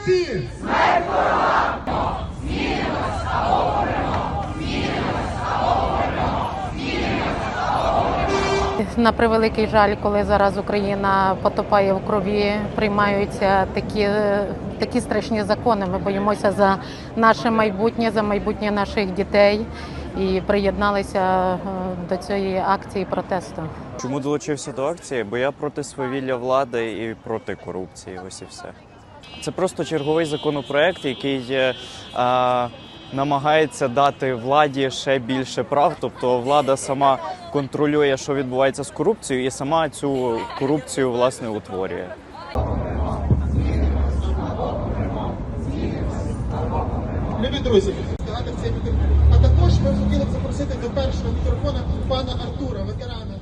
українці! Смерть ворогам! Змінимось або помремо! Змінимось або помремо! Змінимось або помремо! На превеликий жаль, коли зараз Україна потопає в крові, приймаються такі. Такі страшні закони. Ми боїмося за наше майбутнє, за майбутнє наших дітей і приєдналися е, до цієї акції протесту. Чому долучився до акції? Бо я проти свавілля влади і проти корупції. Ось і все. Це просто черговий законопроект, який е, намагається дати владі ще більше прав. Тобто влада сама контролює, що відбувається з корупцією, і сама цю корупцію власне утворює. Любі друзі. А також ми хотіли запросити до першого мікрофона пана Артура, ветерана